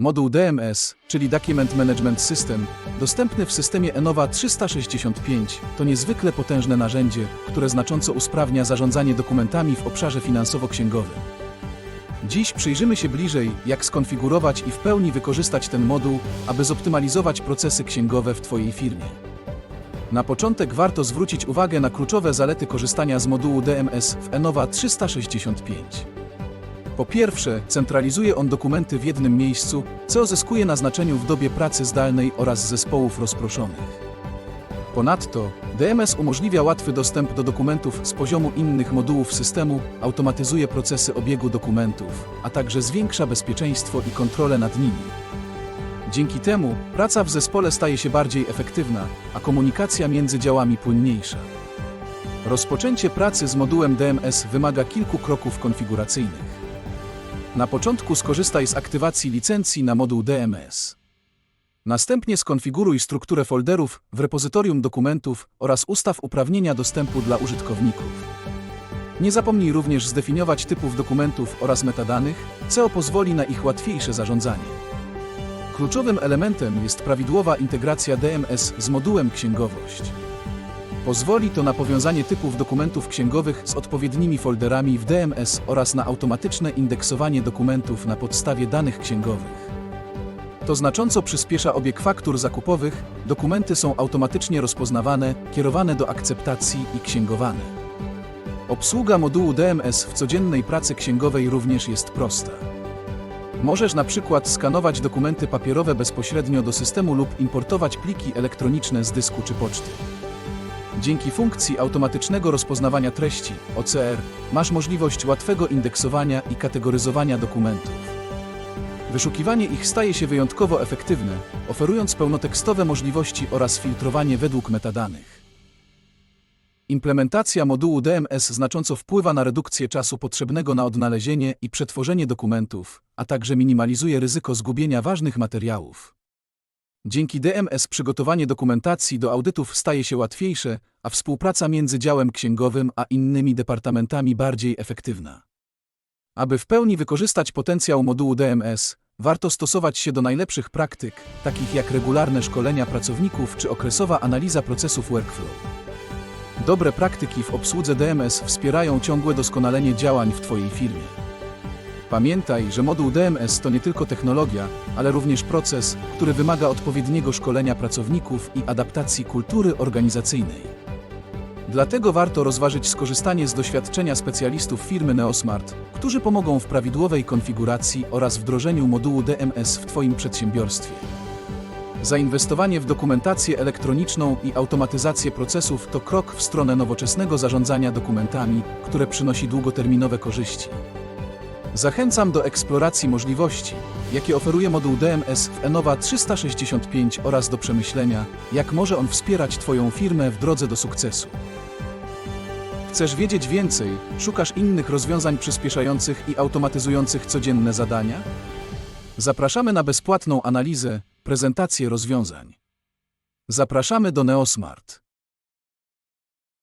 Moduł DMS, czyli Document Management System, dostępny w systemie Enova 365, to niezwykle potężne narzędzie, które znacząco usprawnia zarządzanie dokumentami w obszarze finansowo-księgowym. Dziś przyjrzymy się bliżej, jak skonfigurować i w pełni wykorzystać ten moduł, aby zoptymalizować procesy księgowe w Twojej firmie. Na początek warto zwrócić uwagę na kluczowe zalety korzystania z modułu DMS w Enova 365. Po pierwsze, centralizuje on dokumenty w jednym miejscu, co zyskuje na znaczeniu w dobie pracy zdalnej oraz zespołów rozproszonych. Ponadto, DMS umożliwia łatwy dostęp do dokumentów z poziomu innych modułów systemu, automatyzuje procesy obiegu dokumentów, a także zwiększa bezpieczeństwo i kontrolę nad nimi. Dzięki temu praca w zespole staje się bardziej efektywna, a komunikacja między działami płynniejsza. Rozpoczęcie pracy z modułem DMS wymaga kilku kroków konfiguracyjnych. Na początku skorzystaj z aktywacji licencji na moduł DMS. Następnie skonfiguruj strukturę folderów w repozytorium dokumentów oraz ustaw uprawnienia dostępu dla użytkowników. Nie zapomnij również zdefiniować typów dokumentów oraz metadanych, co pozwoli na ich łatwiejsze zarządzanie. Kluczowym elementem jest prawidłowa integracja DMS z modułem księgowość. Pozwoli to na powiązanie typów dokumentów księgowych z odpowiednimi folderami w DMS oraz na automatyczne indeksowanie dokumentów na podstawie danych księgowych. To znacząco przyspiesza obieg faktur zakupowych, dokumenty są automatycznie rozpoznawane, kierowane do akceptacji i księgowane. Obsługa modułu DMS w codziennej pracy księgowej również jest prosta. Możesz na przykład skanować dokumenty papierowe bezpośrednio do systemu lub importować pliki elektroniczne z dysku czy poczty. Dzięki funkcji automatycznego rozpoznawania treści OCR masz możliwość łatwego indeksowania i kategoryzowania dokumentów. Wyszukiwanie ich staje się wyjątkowo efektywne, oferując pełnotekstowe możliwości oraz filtrowanie według metadanych. Implementacja modułu DMS znacząco wpływa na redukcję czasu potrzebnego na odnalezienie i przetworzenie dokumentów, a także minimalizuje ryzyko zgubienia ważnych materiałów. Dzięki DMS przygotowanie dokumentacji do audytów staje się łatwiejsze, a współpraca między działem księgowym a innymi departamentami bardziej efektywna. Aby w pełni wykorzystać potencjał modułu DMS, warto stosować się do najlepszych praktyk, takich jak regularne szkolenia pracowników czy okresowa analiza procesów workflow. Dobre praktyki w obsłudze DMS wspierają ciągłe doskonalenie działań w Twojej firmie. Pamiętaj, że moduł DMS to nie tylko technologia, ale również proces, który wymaga odpowiedniego szkolenia pracowników i adaptacji kultury organizacyjnej. Dlatego warto rozważyć skorzystanie z doświadczenia specjalistów firmy Neosmart, którzy pomogą w prawidłowej konfiguracji oraz wdrożeniu modułu DMS w Twoim przedsiębiorstwie. Zainwestowanie w dokumentację elektroniczną i automatyzację procesów to krok w stronę nowoczesnego zarządzania dokumentami, które przynosi długoterminowe korzyści. Zachęcam do eksploracji możliwości, jakie oferuje moduł DMS w Enova 365 oraz do przemyślenia, jak może on wspierać Twoją firmę w drodze do sukcesu. Chcesz wiedzieć więcej? Szukasz innych rozwiązań przyspieszających i automatyzujących codzienne zadania? Zapraszamy na bezpłatną analizę, prezentację rozwiązań. Zapraszamy do Neosmart.